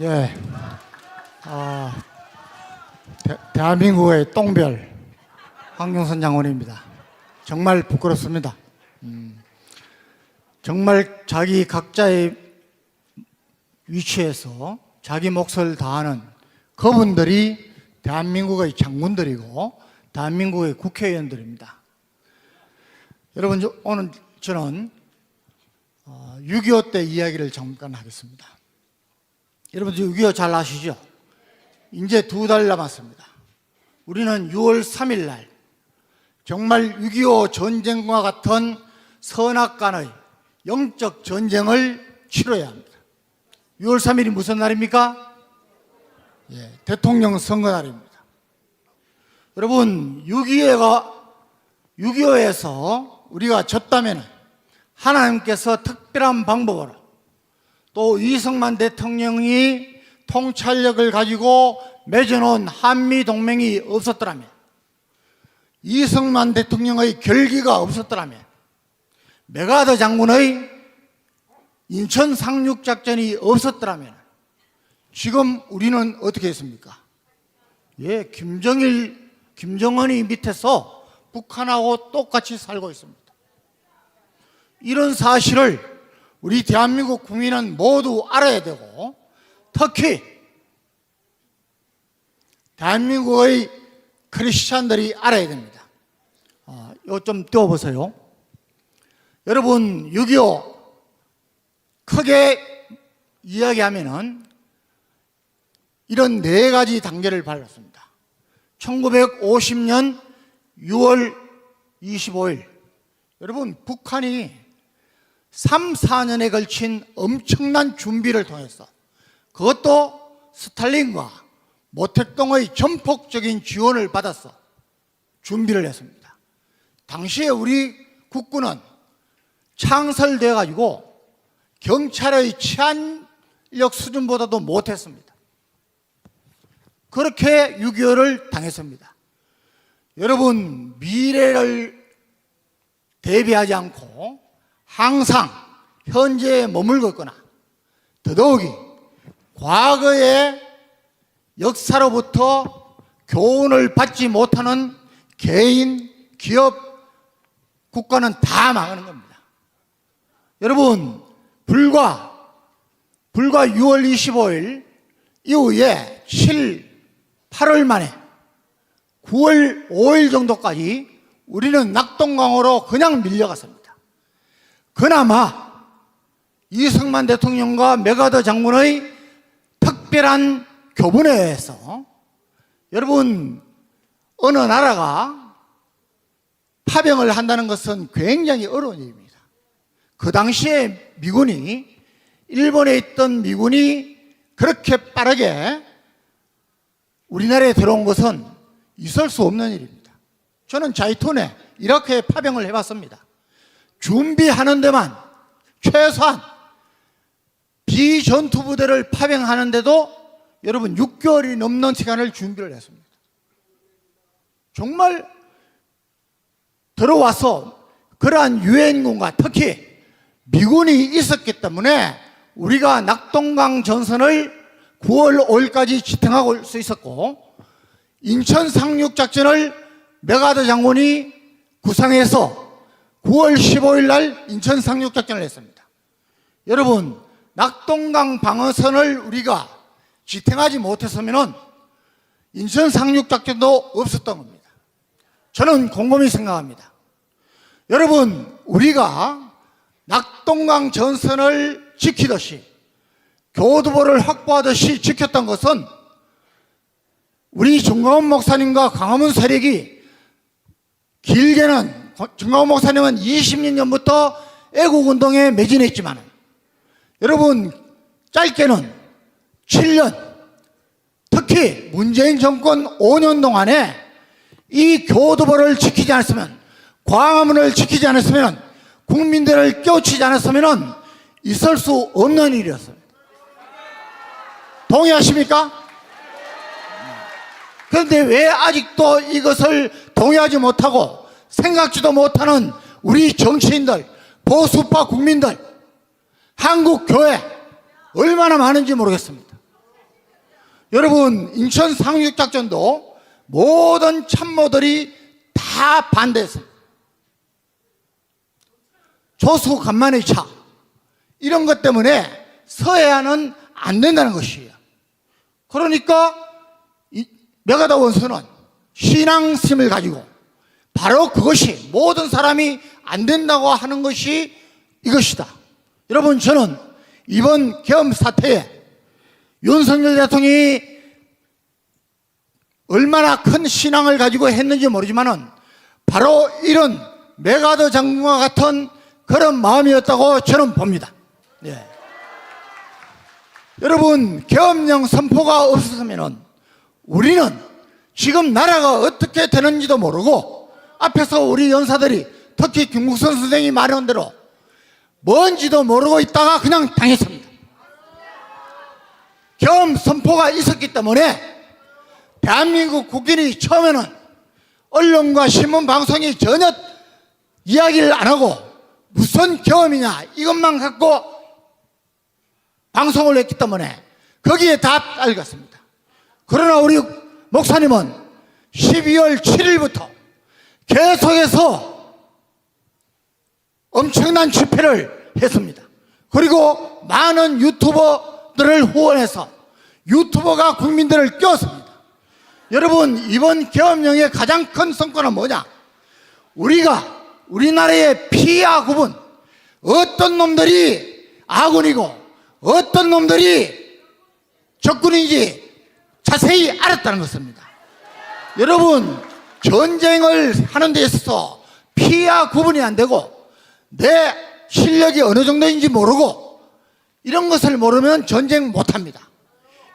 예. 아, 대, 대한민국의 똥별 황경선 장원입니다. 정말 부끄럽습니다. 음, 정말 자기 각자의 위치에서 자기 몫을 다하는 그분들이 대한민국의 장군들이고 대한민국의 국회의원들입니다. 여러분 저- 오늘 저는 6.25 때 이야기를 잠깐 하겠습니다. 여러분 6.25잘 아시죠? 이제 두 달 남았습니다. 우리는 6월 3일 날 정말 6.25 전쟁과 같은 선악 간의 영적 전쟁을 치러야 합니다. 6월 3일이 무슨 날입니까? 예, 대통령 선거 날입니다. 여러분 6.25가 6.25에서 우리가 졌다면 하나님께서 특별한 방법으로 또 이승만 대통령이 통찰력을 가지고 맺어놓은 한미 동맹이 없었더라면 이승만 대통령의 결기가 없었더라면 메가더 장군의 인천 상륙 작전이 없었더라면 지금 우리는 어떻게 했습니까? 예, 김정일, 김정은이 밑에서 북한하고 똑같이 살고 있습니다. 이런 사실을 우리 대한민국 국민은 모두 알아야 되고 특히 대한민국의 크리스찬들이 알아야 됩니다. 어, 이거 좀 띄워보세요. 여러분 6.25 크게 이야기하면은 이런 네 가지 단계를 밟았습니다. 1950년 6월 25일 여러분 북한이 3, 4년에 걸친 엄청난 준비를 통해서 그것도 스탈린과 모택동의 전폭적인 지원을 받아서 준비를 했습니다. 당시에 우리 국군은 창설되어 가지고 경찰의 치안력 수준보다도 못했습니다. 그렇게 6.25를 당했습니다. 여러분, 미래를 대비하지 않고 항상 현재에 머물고 있거나 더더욱이 과거의 역사로부터 교훈을 받지 못하는 개인, 기업, 국가는 다 망하는 겁니다. 여러분, 불과, 불과 6월 25일 이후에 7, 8월 만에 9월 5일 정도까지 우리는 낙동강으로 그냥 밀려갔습니다. 그나마 이승만 대통령과 메가더 장군의 특별한 교분에 의해서 여러분 어느 나라가 파병을 한다는 것은 굉장히 어려운 일입니다. 그 당시에 미군이 일본에 있던 미군이 그렇게 빠르게 우리나라에 들어온 것은 있을 수 없는 일입니다. 저는 자이톤에 이렇게 파병을 해봤습니다. 준비하는 데만 최소한 비전투 부대를 파병하는 데도 여러분 6개월이 넘는 시간을 준비를 했습니다. 정말 들어와서 그러한 유엔군과 특히 미군이 있었기 때문에 우리가 낙동강 전선을 9월 5일까지 지탱하고 수 있었고 인천 상륙 작전을 메가더 장군이 구상해서 9월 15일 날 인천 상륙 작전을 했습니다. 여러분 낙동강 방어선을 우리가 지탱하지 못했으면 인천 상륙 작전도 없었던 겁니다. 저는 곰곰이 생각합니다. 여러분 우리가 낙동강 전선을 지키듯이 교두보를 확보하듯이 지켰던 것은 우리 정광훈 목사님과 강화문 세력이 길게는 정광훈 목사님은 20년 전부터 애국운동에 매진했지만 여러분 짧게는 7년 특히 문재인 정권 5년 동안에 이 교두보를 지키지 않았으면 광화문을 지키지 않았으면 국민들을 깨우치지 않았으면 있을 수 없는 일이었습니다. 동의하십니까? 그런데 왜 아직도 이것을 동의하지 못하고 생각지도 못하는 우리 정치인들, 보수파 국민들, 한국 교회 얼마나 많은지 모르겠습니다. 여러분 인천 상륙작전도 모든 참모들이 다 반대했습니다. 조수 간만의 차 이런 것 때문에 서해안은 안 된다는 것이에요. 그러니까 이 메가다 원수는 신앙심을 가지고 바로 그것이 모든 사람이 안 된다고 하는 것이 이것이다. 여러분 저는 이번 계엄 사태에 윤석열 대통령이 얼마나 큰 신앙을 가지고 했는지 모르지만은 바로 이런 메가더 장군과 같은 그런 마음이었다고 저는 봅니다. 예. 여러분 계엄령 선포가 없었으면은 우리는 지금 나라가 어떻게 되는지도 모르고 앞에서 우리 연사들이 특히 김국선 선생이 말한 대로 뭔지도 모르고 있다가 그냥 당했습니다. 계엄 선포가 있었기 때문에 대한민국 국민이 처음에는 언론과 신문 방송이 전혀 이야기를 안 하고 무슨 계엄이냐 이것만 갖고 방송을 했기 때문에 거기에 다 알겠습니다. 그러나 우리 목사님은 12월 7일부터 계속해서 엄청난 집회를 했습니다. 그리고 많은 유튜버들을 후원해서 유튜버가 국민들을 깨웠습니다. 여러분 이번 계엄령의 가장 큰 성과는 뭐냐? 우리가 우리나라의 피와 구분 어떤 놈들이 아군이고 어떤 놈들이 적군인지 자세히 알았다는 것입니다. 여러분 전쟁을 하는 데 있어서 피와 구분이 안 되고 내 실력이 어느 정도인지 모르고 이런 것을 모르면 전쟁 못 합니다.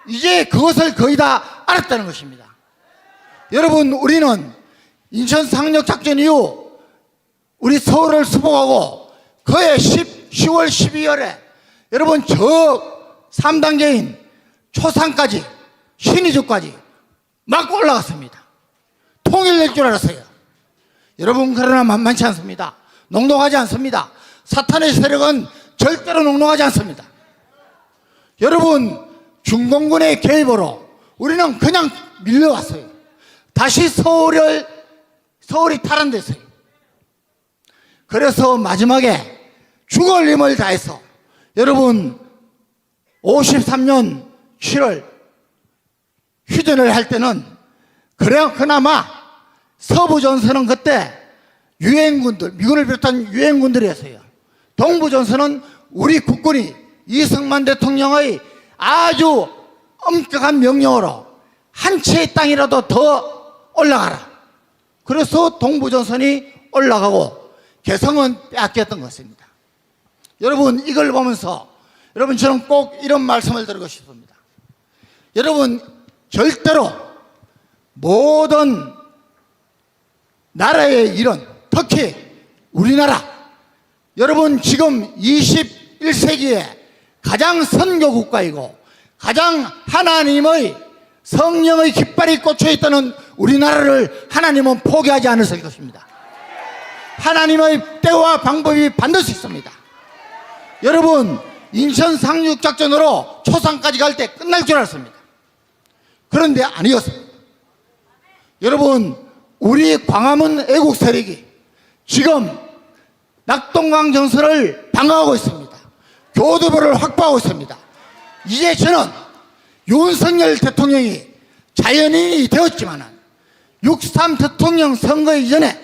이제 그것을 거의 다 알았다는 것입니다. 여러분 우리는 인천 상륙 작전 이후 우리 서울을 수복하고 그해 10, 10월 12월에 여러분 저 3단계인 초산까지 신의주까지 막 올라갔습니다. 통일될 줄 알았어요. 여러분 그러나 만만치 않습니다. 농락하지 않습니다. 사탄의 세력은 절대로 농락하지 않습니다. 여러분 중공군의 개입으로 우리는 그냥 밀려왔어요. 다시 서울을 서울이 탈환됐어요. 그래서 마지막에 죽을 힘을 다해서 여러분 53년 7월 휴전을 할 때는 그래 그나마 서부 전선은 그때 유엔군들 미군을 비롯한 유엔군들이었어요. 동부 전선은 우리 국군이 이승만 대통령의 아주 엄격한 명령으로 한 채의 땅이라도 더 올라가라. 그래서 동부 전선이 올라가고 개성은 빼앗겼던 것입니다. 여러분 이걸 보면서 여러분 저는 꼭 이런 말씀을 드리고 싶습니다. 여러분 절대로 모든 나라의 일은 특히 우리나라 여러분 지금 21세기에 가장 선교 국가이고 가장 하나님의 성령의 깃발이 꽂혀 있다는 우리나라를 하나님은 포기하지 않으실 것입니다. 하나님의 때와 방법이 반드시 있습니다. 여러분 인천 상륙 작전으로 초상까지 갈 때 끝날 줄 알았습니다. 그런데 아니었습니다. 여러분 우리 광화문 애국 세력이 지금 낙동강 정선을 방어하고 있습니다. 교두보를 확보하고 있습니다. 이제 저는 윤석열 대통령이 자연인이 되었지만 6.3 대통령 선거 이전에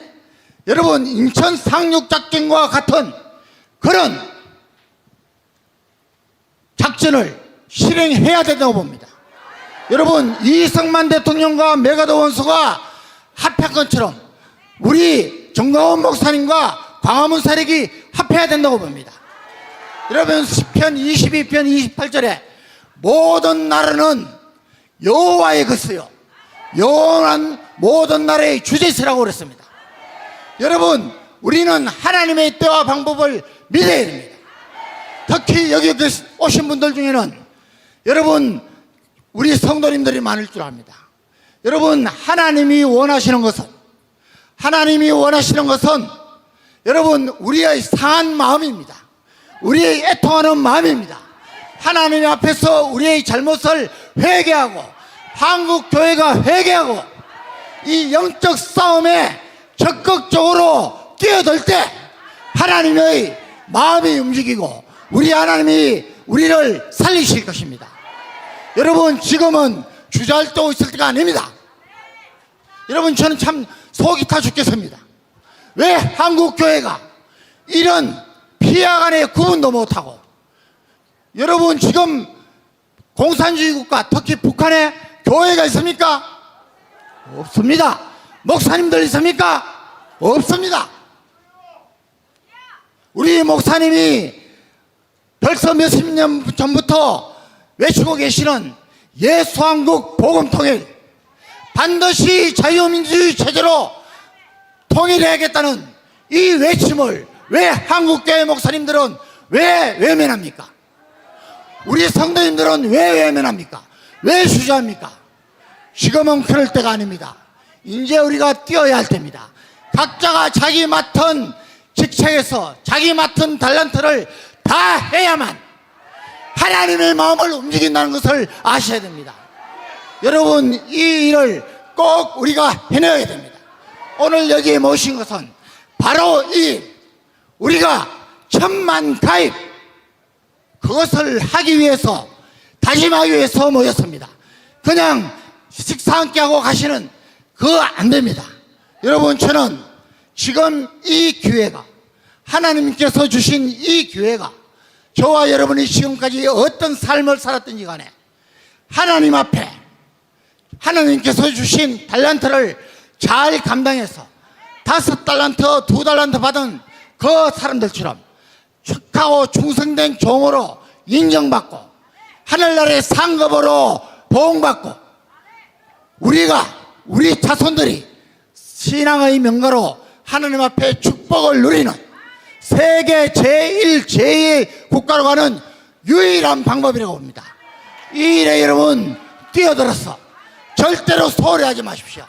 여러분 인천 상륙작전과 같은 그런 작전을 실행해야 된다고 봅니다. 여러분 이승만 대통령과 메가더 원수가 합한 것처럼 우리 정광훈 목사님과 광화문 사력이 합해야 된다고 봅니다. 여러분 10편 22편 28절에 모든 나라는 여호와의 것이요 영원한 모든 나라의 주제시라고 그랬습니다. 여러분 우리는 하나님의 때와 방법을 믿어야 됩니다. 특히 여기 오신 분들 중에는 여러분 우리 성도님들이 많을 줄 압니다. 여러분 하나님이 원하시는 것은 하나님이 원하시는 것은 여러분 우리의 상한 마음입니다. 우리의 애통하는 마음입니다. 하나님 앞에서 우리의 잘못을 회개하고 한국 교회가 회개하고 이 영적 싸움에 적극적으로 뛰어들 때 하나님의 마음이 움직이고 우리 하나님이 우리를 살리실 것입니다. 여러분 지금은 주저할 때 있을 때가 아닙니다. 여러분 저는 참 속이 타 죽겠습니다. 왜 한국 교회가 이런 피하 간의 구분도 못하고 여러분 지금 공산주의 국가 특히 북한에 교회가 있습니까? 없습니다. 목사님들 있습니까? 없습니다. 우리 목사님이 벌써 몇십 년 전부터 외치고 계시는 예수한국 복음통일 반드시 자유민주주의 체제로 통일해야겠다는 이 외침을 왜 한국교회 목사님들은 왜 외면합니까? 우리 성도님들은 왜 외면합니까? 왜 주저합니까? 지금은 그럴 때가 아닙니다. 이제 우리가 뛰어야 할 때입니다. 각자가 자기 맡은 직책에서 자기 맡은 달란트를 다 해야만 하나님의 마음을 움직인다는 것을 아셔야 됩니다. 여러분 이 일을 꼭 우리가 해내야 됩니다. 오늘 여기에 모신 것은 바로 이 우리가 천만 가입 그것을 하기 위해서 다짐하기 위해서 모였습니다. 그냥 식사 함께 하고 가시는 그거 안 됩니다. 여러분 저는 지금 이 기회가 하나님께서 주신 이 기회가 저와 여러분이 지금까지 어떤 삶을 살았든지 간에 하나님 앞에 하나님께서 주신 달란트를 잘 감당해서 다섯 달란트, 두 달란트 받은 그 사람들처럼 축하고 충성된 종으로 인정받고 하늘나라의 상급으로 보응받고 우리가 우리 자손들이 신앙의 명가로 하나님 앞에 축복을 누리는 세계 제1, 제2 국가로 가는 유일한 방법이라고 봅니다. 이 일에 여러분 뛰어들어서 절대로 소홀히 하지 마십시오.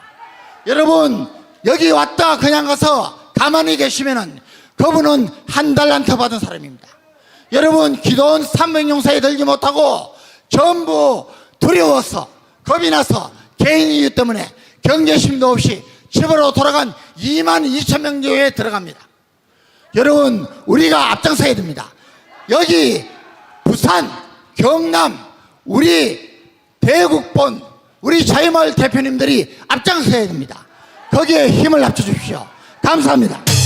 여러분 여기 왔다 그냥 가서 가만히 계시면은 그분은 한 달란트 받은 사람입니다. 여러분 기도원 300용사에 들지 못하고 전부 두려워서 겁이 나서 개인 이유 때문에 경계심도 없이 집으로 돌아간 2만 2천 명 교회에 들어갑니다. 여러분 우리가 앞장서야 됩니다. 여기 부산, 경남, 우리 대국본, 우리 자유마을 대표님들이 앞장서야 됩니다. 거기에 힘을 합쳐 주십시오. 감사합니다.